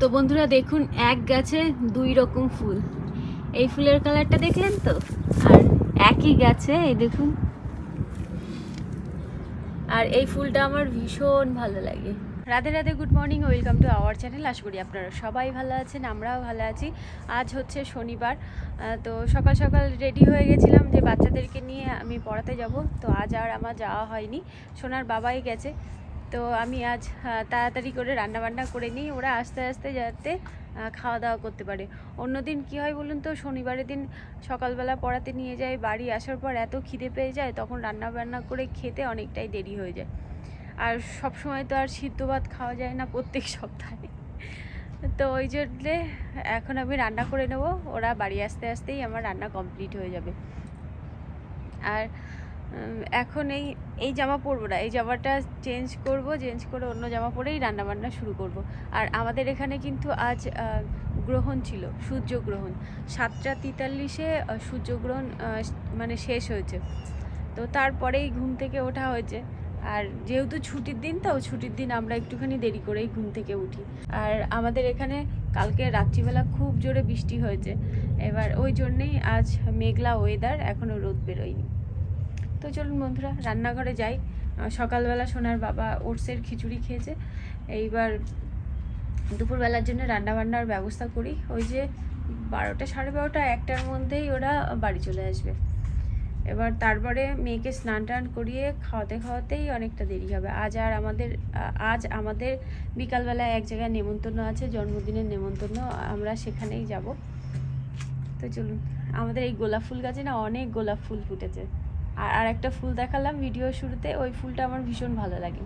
তো বন্ধুরা দেখুন, এক গাছে দুই রকম ফুল। এই ফুলের কালারটা দেখলেন তো? আর একই গাছে, এই দেখুন। আর এই ফুলটা আমার ভীষণ ভালো লাগে। Radhe Radhe good morning welcome to our channel আশা করি আপনারা সবাই ভালো আছেন, আমরাও ভালো আছি। আজ হচ্ছে শনিবার তো সকাল সকাল রেডি হয়ে গেছিলাম যে বাচ্চাদেরকে নিয়ে আমি পড়াতে যাব। তো আজ আর আমার যাওয়া হয়নি। সোনার বাবাই গেছে। তো আমি আজ তাড়াতাড়ি করে রান্না বান্না করে নিই। ওরা আস্তে আস্তে যাতে খাওয়া দাওয়া করতে পারে। অন্যদিন কি হয় বলুন তো, শনিবারের দিন সকালবেলা পড়াতে নিয়ে যায় বাড়ি আসার পর এত খিদে পেয়ে যায়, তখন রান্না বান্না করে খেতে অনেকটাই দেরি হয়ে যায়। আর সব সময় তো আর সিদ্ধ ভাত খাওয়া যায় না প্রত্যেক সপ্তাহে। তো ওই জন্যে এখন আমি রান্না করে নেব। ওরা বাড়ি আসতে আসতেই আমার রান্না কমপ্লিট হয়ে যাবে। আর এখন এই এই জামা পরবো না। এই জামাটা চেঞ্জ করব চেঞ্জ করে অন্য জামা পরেই রান্না বান্না শুরু করব। আর আমাদের এখানে কিন্তু আজ গ্রহণ ছিল, সূর্যগ্রহণ। সাতটা তেতাল্লিশে সূর্যগ্রহণ মানে শেষ হয়েছে। তো তারপরেই ঘুম থেকে ওঠা হয়েছে। আর যেহেতু ছুটির দিন, তো ছুটির দিন আমরা একটুখানি দেরি করেই ঘুম থেকে উঠি। আর আমাদের এখানে কালকে রাত্রিবেলা খুব জোরে বৃষ্টি হয়েছে। এবার ওই জন্যেই আজ মেঘলা ওয়েদার এখনও রোদ বেরোয়নি। তো চলুন বন্ধুরা, রান্নাঘরে যাই। সকালবেলা সোনার বাবা ওটসের খিচুড়ি খেয়েছে। এইবার দুপুরবেলার জন্য রান্না বান্নার ব্যবস্থা করি। ওই যে বারোটা সাড়ে বারোটা, একটার মধ্যেই ওরা বাড়ি চলে আসবে। এবার তারপরে মেয়েকে স্নান টান করিয়ে খাওয়াতে খাওয়াতেই অনেকটা দেরি হবে। আজ আর আমাদের, আজ আমাদের বিকালবেলা এক জায়গায় নেমন্তন্ন আছে, জন্মদিনের নেমন্তন্ন, আমরা সেখানেই যাব। তো চলুন, আমাদের এই গোলাপ ফুল গাছে না অনেক গোলাপ ফুল ফুটেছে। আর আর একটা ফুল দেখালাম ভিডিও শুরুতে, ওই ফুলটা আমার ভীষণ ভালো লাগে।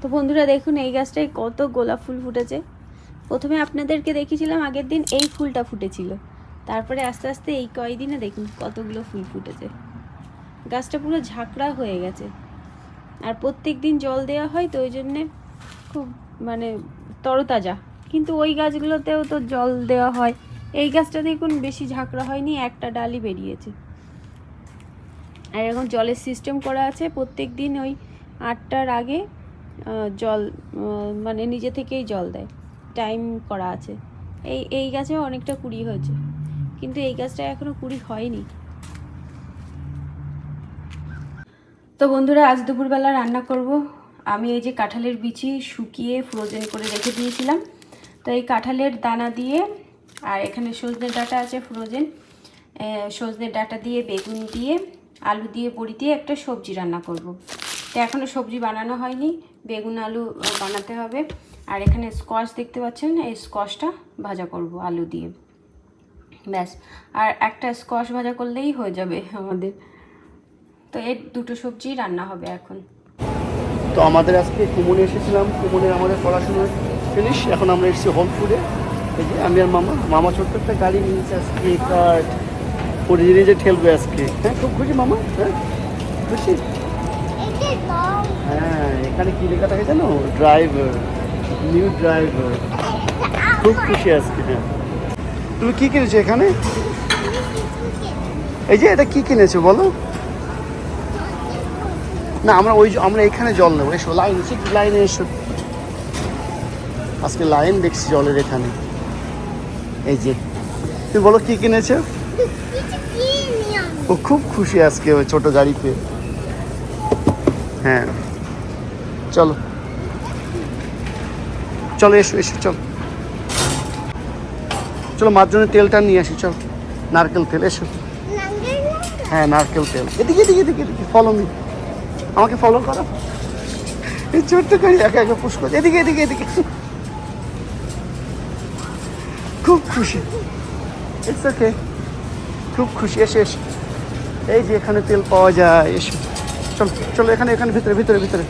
তো বন্ধুরা দেখুন, এই গাছটায় কত গোলাপ ফুল ফুটেছে। প্রথমে আপনাদেরকে দেখিয়েছিলাম, আগের দিন এই ফুলটা ফুটেছিল। তারপরে আস্তে আস্তে এই কয়দিনে দেখুন কতগুলো ফুল ফুটেছে। গাছটা পুরো ঝাঁকড়া হয়ে গেছে। আর প্রত্যেক দিন জল দেওয়া হয়, তো ওই জন্যে খুব মানে তরতাজা। কিন্তু ওই গাছগুলোতেও তো জল দেওয়া হয়। এই গাছটা দেখুন বেশি ঝাঁকড়া হয়নি, একটা ডালই বেরিয়েছে। আর এখন জলের সিস্টেম করা আছে প্রত্যেক দিন ওই আটটার আগে জল মানে নিজে থেকেই জল দেয়। টাইম করা আছে। এই এই গাছে অনেকটা কুড়ি হয়েছে। কিন্তু এই গাছটা এখনও কুড়ি হয়নি। তো বন্ধুরা, আজ দুপুরবেলা রান্না করব। আমি এই যে কাঁঠালের বিচি শুকিয়ে ফ্রোজেন করে রেখে দিয়েছিলাম। তো এই কাঁঠালের দানা দিয়ে, আর এখানে সজনে ডাঁটা আছে ফ্রোজেন সজনে ডাঁটা দিয়ে বেগুন দিয়ে আলু দিয়ে বড়ি দিয়ে একটা সবজি রান্না করব। তো এখনও সবজি বানানো হয়নি, বেগুন আলু বানাতে হবে। আর এখানে স্কোয়াশ দেখতে পাচ্ছেন, এই স্কোয়াশটা ভাজা করব আলু দিয়ে। ব্যাস, আর একটা স্কোয়াশ ভাজা করলেই হয়ে যাবে আমাদের। তো এর দুটো সবজি রান্না হবে এখন। তো আমাদের আজকে কুমনে এসেছিলাম, কুমনে আমাদের পড়াশোনা ফিনিশ এখন আমরা এসেছি হোম ফুডে আমি আর মামা মামা ছোট্ট একটা গাড়ি নিয়েছে, আজকে কার ও নিজে নিজে ঠেলবে আজকে। হ্যাঁ খুব খুশি মামা হ্যাঁ খুশি? হ্যাঁ এখানে কি লেখা থাকে জানো? Driver, new driver. খুব খুশি আজকে হ্যাঁ। তুমি কি কিনেছো এখানে? এই যে, এটা কি কিনেছো বলো? না, আমরা ওই আমরা এখানে জল নেব। এসো, লাইন লাইনে এসো। আজকে লাইন দেখছি জলের এখানে। এই যে, তুমি বলো কি কিনেছো? ও খুব খুশি আজকে ওই ছোট গাড়িতে। হ্যাঁ। চলো। চলো, এসো এসো, চলো। চলো, মার তেলটা নিয়ে আসি, চল। নারকেল তেল, এসো। হ্যাঁ নারকেল তেল। এদিকে এদিকে এদিকে এদিকে ফলো মি আমাকে ফলো করো। এই ছোট্ট গাড়ি একা একা করে এদিকে এদিকে এদিকে। খুব খুশি। ইটস ওকে খুব খুশি এসে এসে। এই যে এখানে তেল পাওয়া যায় এসে। চলো চলো এখানে এখানে ভিতরে ভিতরে ভিতরে।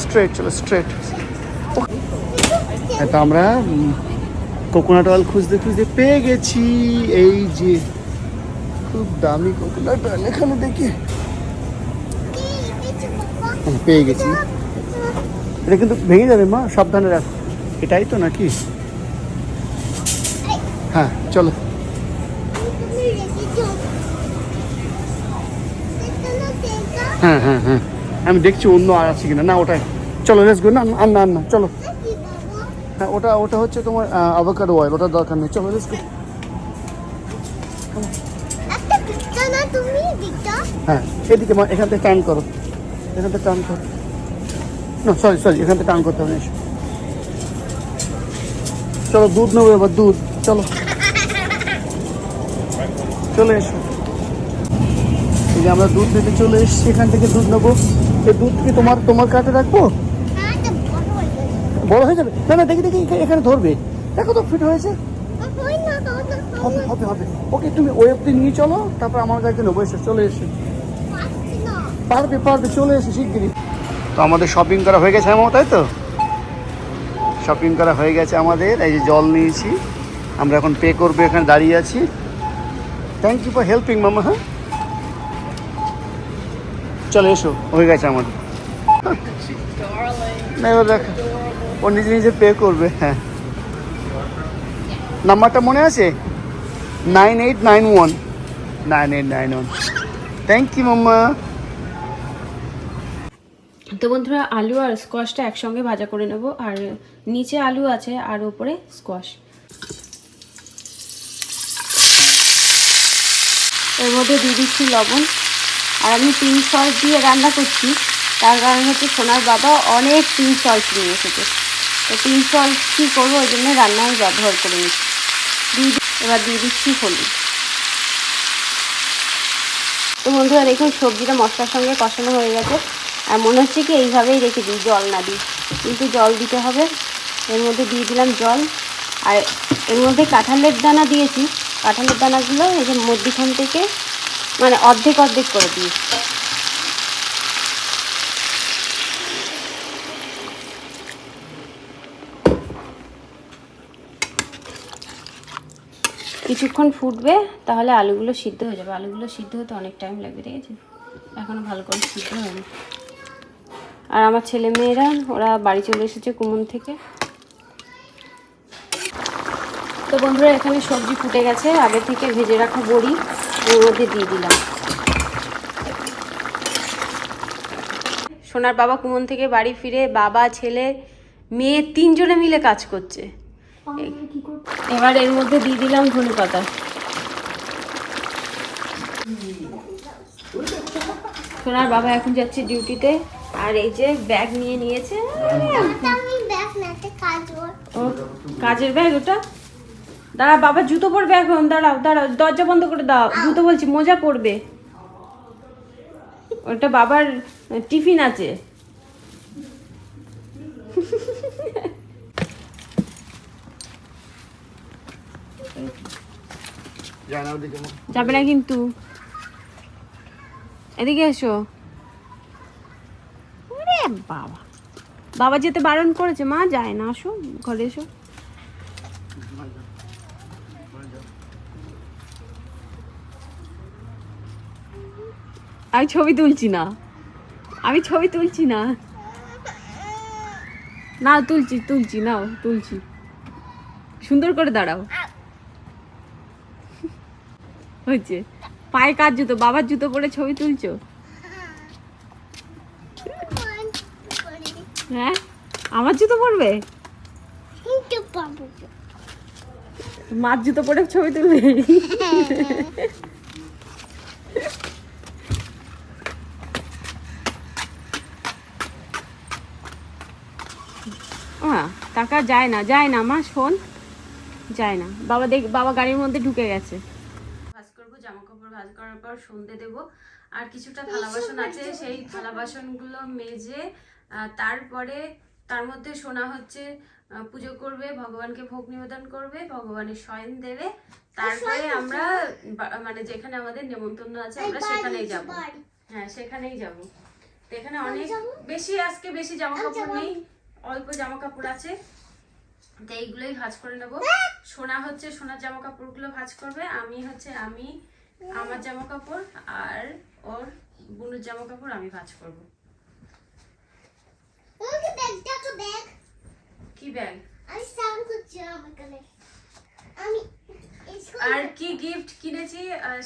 স্ট্রেট চলো স্ট্রেট এটা আমরা কোকোনাট অয়েল খুঁজতে খুঁজতে পেয়ে গেছি। এই যে খুব দামি কোকোনাট অয়েল এখানে দেখি। হ্যাঁ, পেয়ে গেছি। এটা কিন্তু ভেঙে যাবে মা সাবধানে রাখ। এটাই তো নাকি? হ্যাঁ চলো। হ্যাঁ হ্যাঁ হ্যাঁ। আমি দেখছি অন্য আর আছে কিনা। না ওটাই। চলো লেস গো না আর না না চলো। হ্যাঁ ওটা ওটা হচ্ছে তোমার অ্যাভোকাডো অয়েল ওটা দরকার নেই। চলো তুমি পিকচার হ্যাঁ এদিকে মা এখান থেকে টার্ন করো। এখান থেকে টার্ন করো। না সরি সরি এখান থেকে টার্ন করতে হবে এসো। চলো দুধ নেব এবার দুধ। চলো। চলে এসো। যে আমরা দুধ নিতে চলে এসেছি, এখান থেকে দুধ নেব। এই দুধ কি তোমার তোমার কাটে রাখব? বড় হয়ে যাবে? না না, দেখি দেখি এখানে ধরবে। দেখো তো ফিট হয়েছে? হবে হবে হবে। ওকে, তুমি ওই অব্দি নিয়ে চলো, তারপর আমার কাছে নেব, এসে, চলে এসে। পারবে পারবে, চলে এসে শিগগিরই। তো আমাদের শপিং করা হয়ে গেছে আমার তাই তো? শপিং করা হয়ে গেছে আমাদের, এই যে জল নিয়েছি। আমরা এখন পে করব, এখানে দাঁড়িয়ে আছি। থ্যাংক ইউ ফর হেল্পিং মামা হ্যাঁ? চলে এসো। হয়ে গেছে আমাদের। না এবার দেখ ও নিজে নিজে পে করবে হ্যাঁ। নাম্বারটা মনে আছে? Nine eight nine one. Nine eight nine one. Thank you মাম্মা তো বন্ধুরা আলু আর স্কোয়াশটা একসঙ্গে ভাজা করে নেব আর নিচে আলু আছে আর উপরে স্কোয়াশ এর মধ্যে দিয়ে দিচ্ছি লবণ। আর আমি পিঙ্ক সল্ট দিয়ে রান্না করছি। তার কারণ হচ্ছে সোনার বাবা অনেক পিঙ্ক সল্ট নিয়ে এসেছে। তো পিঙ্ক সল্ট কী করব, ওই জন্য রান্নায় ব্যবহার করে নিচ্ছি। দিয়ে এবার দিয়ে দিচ্ছি হলুদ। তো বন্ধুরা, দেখুন সবজিটা মশলার সঙ্গে কষানো হয়ে গেছে। আর মনে হচ্ছে কি এইভাবেই রেখে দিই, জল না দিই। কিন্তু জল দিতে হবে। এর মধ্যে দিয়ে দিলাম জল। আর এর মধ্যে কাঁঠালের দানা দিয়েছি। কাঁঠালের দানাগুলো এই যে মধ্যিখান থেকে মানে অর্ধেক অর্ধেক করে দিয়েছি কিছুক্ষণ ফুটবে, তাহলে আলুগুলো সিদ্ধ হয়ে যাবে। আলুগুলো সিদ্ধ হতে অনেক টাইম লাগবে, ঠিক আছে? এখনও ভালো করে সিদ্ধ হয়নি। আর আমার ছেলে মেয়েরা, ওরা বাড়ি চলে এসেছে কুমন থেকে। তো বন্ধুরা এখানে সবজি ফুটে গেছে। আগে থেকে ভেজে রাখা বড়ি ওর মধ্যে দিয়ে দিলাম। সোনার বাবা কুমন থেকে বাড়ি ফিরে বাবা ছেলে মেয়ে তিনজনে মিলে কাজ করছে। এবার এর মধ্যে দিয়ে দিলাম ধনে পাতা। সোনার বাবা এখন যাচ্ছে ডিউটিতে আর এই যে ব্যাগ নিয়ে নিয়েছে। কাজের ব্যাগ ওটা? দাঁড়া, বাবা, জুতো পরবে এখন, দাঁড়াও দাঁড়াও, দরজা বন্ধ করে দাও, জুতো বলছি, মোজা পরবে। ওটা বাবার টিফিন আছে। যাবে না কিন্তু। এদিকে এসো। বাবা। বাবা যেতে বারণ করেছে, মা, যায় না, আসো, ঘরে এসো। আমি ছবি তুলছি না। আমি ছবি তুলছি না। না, তুলছি তুলছি, নাও, তুলছি। সুন্দর করে দাঁড়াও। হয়েছে। পায়ে কার জুতো? বাবার জুতো পরে ছবি তুলছো? হ্যাঁ? আমার জুতো পরবে? মার জুতো পরে ছবি তুলবে? টাকা যায় না যায় না মা শোন। যায় না। বাবা দেখ বাবা গাড়ির মধ্যে ঢুকে গেছে। ভাজ করব জামা কাপড় ভাজ করার পর সন্ধে দেবো। আর কিছুটা থালা বাসন আছে সেই থালা বাসনগুলো মেজে তারপরে তার মধ্যে শোনা হচ্ছে পুজো করবে ভগবানকে ভোগ নিবেদন করবে ভগবানের শয়ন দেবে। তারপরে আমরা মানে যেখানে আমাদের নেমন্তন্ন আছে আমরা সেখানেই যাব। হ্যাঁ সেখানেই যাব। এখানে অনেক বেশি আজকে বেশি জামা কাপড় নেই। অল্প জামা কাপড় আছে। তো এইগুলোই ভাজ করে নেব। সোনা হচ্ছে সোনার জামা কাপড়গুলো ভাজ করবে। আমি হচ্ছে আমি আমার জামা কাপড় আর ওর বুনুর জামা কাপড় আমি ভাজ করব। কি ব্যাগ? আর কি গিফট কিনেছি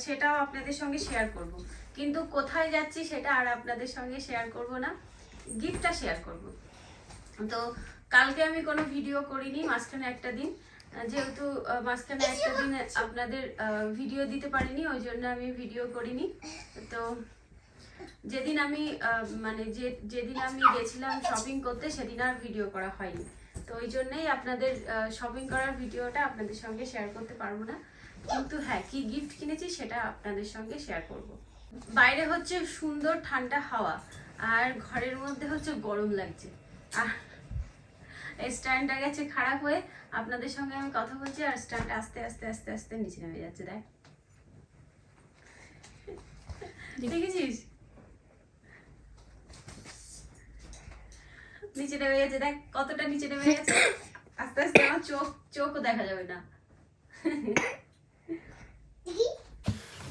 সেটাও আপনাদের সঙ্গে শেয়ার করব। কিন্তু কোথায় যাচ্ছি সেটা আর আপনাদের সঙ্গে শেয়ার করব না। গিফটটা শেয়ার করব। তো কালকে আমি কোনো ভিডিও করিনি, মাঝখানে একটা দিন। যেহেতু মাঝখানে একটা দিন আপনাদের ভিডিও দিতে পারিনি, ওই জন্য আমি ভিডিও করিনি। তো যেদিন আমি মানে যে, যেদিন আমি গেছিলাম শপিং করতে, সেদিন আর ভিডিও করা হয়নি। তো ওই জন্যই আপনাদের শপিং করার ভিডিওটা আপনাদের সঙ্গে শেয়ার করতে পারব না। কিন্তু হ্যাঁ কি গিফট কিনেছি সেটা আপনাদের সঙ্গে শেয়ার করব। বাইরে হচ্ছে সুন্দর ঠান্ডা হাওয়া, আর ঘরের মধ্যে হচ্ছে গরম লাগছে। স্ট্যান্ডটা গেছে খারাপ হয়ে। আপনাদের সঙ্গে আমি কথা বলছি আর স্ট্যান্ড আস্তে আস্তে আস্তে আস্তে নিচে নেমে যাচ্ছে দেখ। দেখেছিস? নিচে নেমে গেছে দেখ কতটা নিচে নেমে গেছে। আস্তে আস্তে আমার চোখ চোখও দেখা যাবে না।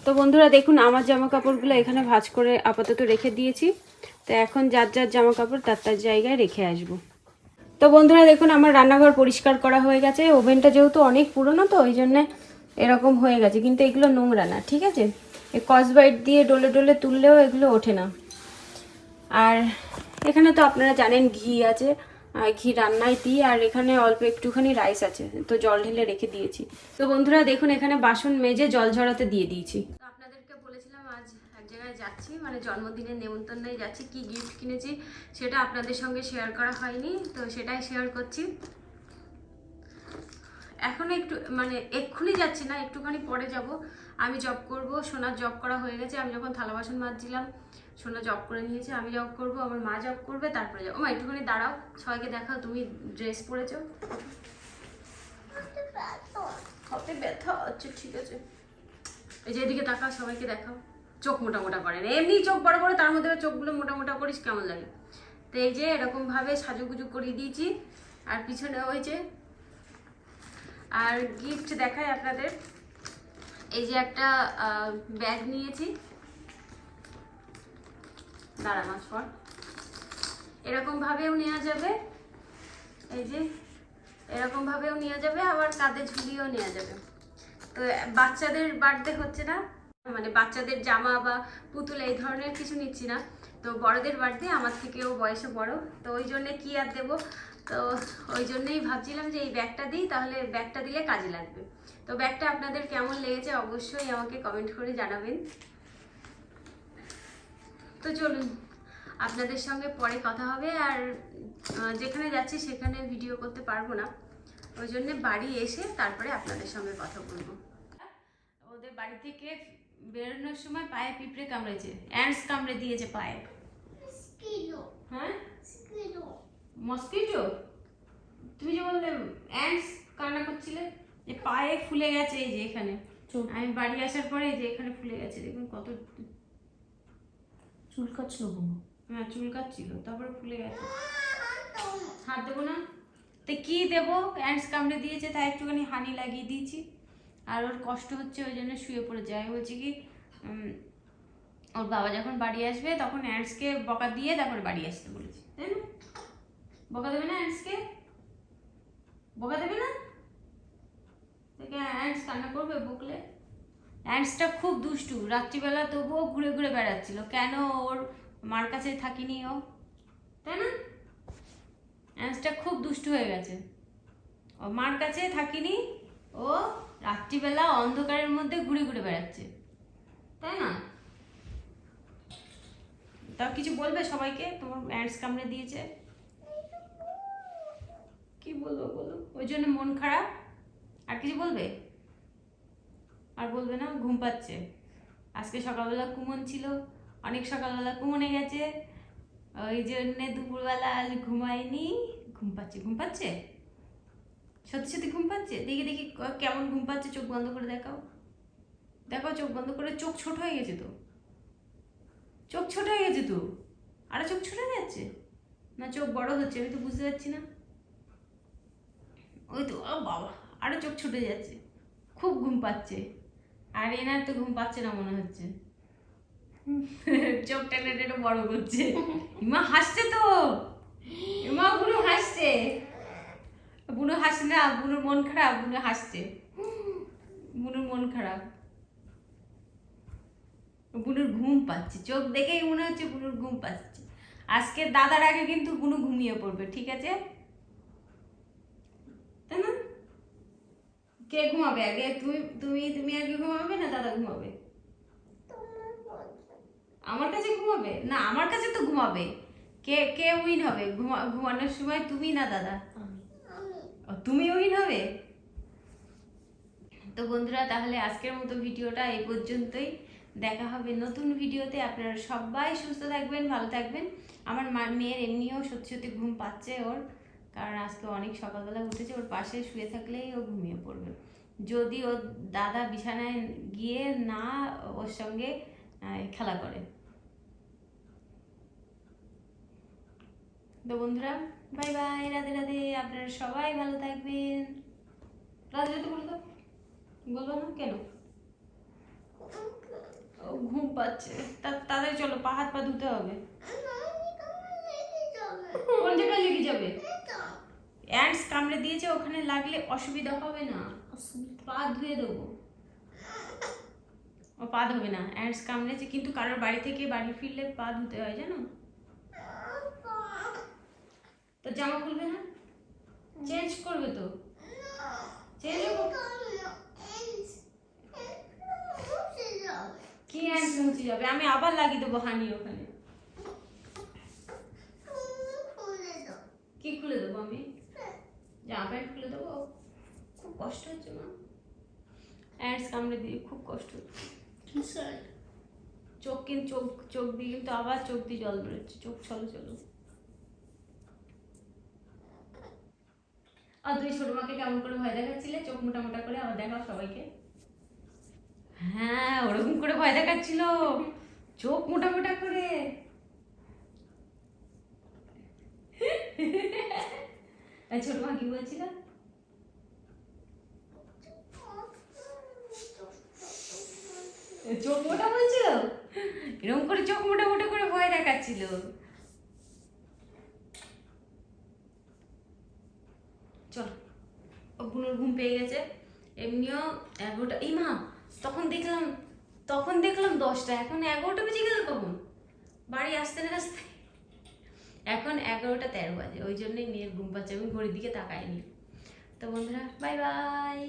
তো বন্ধুরা দেখুন আমার জামা কাপড়গুলো এখানে ভাঁজ করে আপাতত রেখে দিয়েছি। তো এখন যার যার জামা কাপড় তার তার জায়গায় রেখে আসব। তো বন্ধুরা দেখুন, আমার রান্নাঘর পরিষ্কার করা হয়ে গেছে। ওভেনটা যেহেতু অনেক পুরনো তো, ওই জন্যে এরকম হয়ে গেছে। কিন্তু এগুলো নোংরা না, ঠিক আছে? এই কসবাইট দিয়ে ডলে ডলে তুললেও এগুলো ওঠে না। আর এখানে তো আপনারা জানেন ঘি আছে ঘি রান্নায় দিই, আর এখানে অল্প একটুখানি রাইস আছে, তো জল ঢেলে রেখে দিয়েছি। তো বন্ধুরা দেখুন, এখানে বাসন মেজে জল ঝরাতে দিয়ে দিয়েছি তো আপনাদেরকে বলেছিলাম আজ এক জায়গায় যাচ্ছি মানে জন্মদিনের নেমন্তন্নে যাচ্ছি কি গিফট কিনেছি সেটা আপনাদের সঙ্গে শেয়ার করা হয়নি তো সেটাই শেয়ার করছি। এখনও একটু মানে এক্ষুনি যাচ্ছি না একটুখানি পরে যাব। আমি জব করব সোনার জব করা হয়ে গেছে আমি যখন থালা বাসন মাজছিলাম সোনা জব করে নিয়েছে আমি জব করব আমার মা জব করবে তারপরে যাব। মা একটুখানি দাঁড়াও সবাইকে দেখাও তুমি ড্রেস পরেছো? হাতে ব্যথা আচ্ছা ঠিক আছে। এই যে এদিকে তাকাও সবাইকে দেখাও। চোখ মোটা মোটা করে না এমনি চোখ বড় বড়, তার মধ্যে চোখগুলো মোটা মোটা করিস, কেমন লাগে? তো এই যে এরকম ভাবে সাজুগুজু করিয়ে দিয়েছি। আর পিছনে যে, আর গিফট দেখায় আপনাদের। এই যে একটা ব্যাগ নিয়েছি। দাঁড়া মাস পর এরকম ভাবেও নেওয়া যাবে। এই যে এরকম ভাবেও নেওয়া যাবে, আবার কাঁধে ঝুলিয়েও নেওয়া যাবে। তো বাচ্চাদের বার্থডে হচ্ছে না? মানে বাচ্চাদের জামা বা পুতুল এই ধরনের কিছু নিচ্ছি না। তো বড়দের বার্থডে, আমার থেকেও বয়সে বড়। তো ওই জন্যে কি আর দেবো? তো ওই জন্যই ভাবছিলাম যে এই ব্যাগটা দিই, তাহলে ব্যাগটা দিলে কাজে লাগবে। তো ব্যাগটা আপনাদের কেমন লেগেছে অবশ্যই আমাকে কমেন্ট করে জানাবেন। তো চলুন, আপনাদের সঙ্গে পরে কথা হবে আর যেখানে যাচ্ছি সেখানে ভিডিও করতে পারব না। ওই জন্যে বাড়ি এসে তারপরে আপনাদের সঙ্গে কথা বলব। ওদের বাড়ি থেকে বেরোনোর সময় পায়ে পিঁপড়ে কামড়েছে। অ্যান্ডস কামড়ে দিয়েছে পায়ে. হ্যাঁ? মস্কিটো তুমি যে বললে অ্যান্ডস কান্না করছিলে? যে পায়ে ফুলে গেছে এই যে এখানে। আমি বাড়ি আসার পরে এই যে এখানে ফুলে গেছে দেখুন কত চুলকাচ্ছিল কোনো হ্যাঁ চুল কাচ্ছিল তারপরে ফুলে গেছে। হাত দেবো না? তো কি দেবো? অ্যান্ডস কামড়ে দিয়েছে তাই একটুখানি হানি লাগিয়ে দিয়েছি। আর ওর কষ্ট হচ্ছে, ওই জন্য শুয়ে পড়ে যায় আমি বলছি কি ওর বাবা যখন বাড়ি আসবে, তখন অ্যান্ডসকে বকা দিয়ে তারপরে বাড়ি আসতে বলেছি। তাই না? বকা দেবে না অ্যান্ডসকে বকা দেবে না? দেখে অ্যান্ডস কান্না করবে বকলে। অ্যান্ডসটা খুব দুষ্টু। রাত্রিবেলা তবুও ঘুরে ঘুরে বেড়াচ্ছিল। কেন ওর মার কাছে থাকিনি ও? তাই না? অ্যান্সটা খুব দুষ্টু হয়ে গেছে। ও মার কাছে থাকিনি ও রাত্রিবেলা অন্ধকারের মধ্যে ঘুরে ঘুরে বেড়াচ্ছে। তাই না? তাও কিছু বলবে সবাইকে? তোমার অ্যান্ডস কামড়ে দিয়েছে। কি বলব বলো? ওই জন্য মন খারাপ? আর কিছু বলবে? আর বলবে না, ঘুম পাচ্ছে। আজকে সকালবেলা কুমন ছিল, অনেক সকালবেলা কুমনে গেছে। ওই জন্যে দুপুরবেলা আজ ঘুমায়নি। ঘুম পাচ্ছে ঘুম পাচ্ছে? সত্যি সত্যি ঘুম পাচ্ছে? দেখি দেখি কেমন ঘুম পাচ্ছে? চোখ বন্ধ করে দেখাও। দেখো চোখ বন্ধ করে চোখ ছোট হয়ে গেছে তো। চোখ ছোট হয়ে গেছে তো? আরও চোখ ছোট হয়ে যাচ্ছে? না চোখ বড় হচ্ছে আমি তো বুঝতে পারছি না। ওই তো ও বাবা আরও চোখ ছুটে যাচ্ছে। খুব ঘুম পাচ্ছে। আর এনার তো ঘুম পাচ্ছে না মনে হচ্ছে। চোখ টেনে টেনে বড় করছে। ইমা হাসছে তো। ইমা বুনু হাসছে। বুনু হাসছে না, বুনুর মন খারাপ, বুনু হাসছে। বুনুর মন খারাপ। বুনুর ঘুম পাচ্ছে, চোখ দেখেই মনে হচ্ছে বুনুর ঘুম পাচ্ছে। আজকে দাদার আগে কিন্তু বুনু ঘুমিয়ে পড়বে, ঠিক আছে? তাই না? কে ঘুমাবে আগে? তুমি তুমি তুমি আগে ঘুমাবে না দাদা ঘুমাবে? আমার কাছে ঘুমাবে? না, আমার কাছে তো ঘুমাবে। কে কে উইন হবে? ঘুমা, ঘুমানোর সময় তুমি না দাদা? তুমি উইন হবে? তো বন্ধুরা, তাহলে আজকের মতো ভিডিওটা এই পর্যন্তই। দেখা হবে নতুন ভিডিওতে। আপনারা সবাই সুস্থ থাকবেন, ভালো থাকবেন। আমার মেয়ের এমনিও সত্যি সত্যি ঘুম পাচ্ছে ওর। কারণ আজকে অনেক সকালবেলা উঠেছে, ওর পাশে শুয়ে থাকলেই ও ঘুমিয়ে পড়বে। যদি ওর দাদা বিছানায় গিয়ে না ওর সঙ্গে খেলা করে। তো বন্ধুরা বাই বাই রাধে রাধে আপনারা সবাই ভালো থাকবেন। রাধে রাধে বলে দাও বলব না? কেন? ঘুম পাচ্ছে। তা- তাড়াতাড়ি চলো পা হাত পা ধুতে হবে। কোন জায়গায় লেগে যাবে? অ্যান্ডস কামড়ে দিয়েছে ওখানে লাগলে অসুবিধা হবে না। পা ধুয়ে দেবো। ও পা ধোবে না অ্যান্ডস কামড়েছে কিন্তু কারোর বাড়ি থেকে বাড়ি ফিরলে পা ধুতে হয় জানো? তো জামা খুলবে না? চেঞ্জ করবে তো। চেঞ্জ কি অ্যান্ডস মুছে যাবে? আমি আবার লাগিয়ে দেবো হানি ওখানে। কি খুলে দেবো আমি? জামা প্যান্ট খুলে দেবো? খুব কষ্ট হচ্ছে মা। অ্যান্ডস কামড়ে দিয়ে খুব কষ্ট হচ্ছে। চোখ কিন্তু চোখ চোখ দিয়ে কিন্তু আবার চোখ দিয়ে জল বেরোচ্ছে। চোখ চলো চলো আর তুই ছোট মাকে কেমন করে ভয় দেখাচ্ছিলে? চোখ মোটা মোটা করে আবার দেখাও সবাইকে। হ্যাঁ ওরকম করে ভয় দেখাচ্ছিল। চোখ মোটা মোটা করে। ছোট মা কি বলছিল? চোখ মোটা বলছিল? এরকম করে চোখ মোটা মোটা করে ভয় দেখাচ্ছিল চল ও বুনুর ঘুম পেয়ে গেছে এমনিও এগারোটা। এই মা, তখন দেখলাম তখন দেখলাম দশটা, এখন এগারোটা বেজে গেল কখন বাড়ি আসতে না আসতে। এখন এগারোটা তেরো বাজে, ওই জন্যই মেয়ের ঘুম পাচ্ছে, আমি ঘড়ির দিকে তাকাইনি। তো বন্ধুরা বাই বাই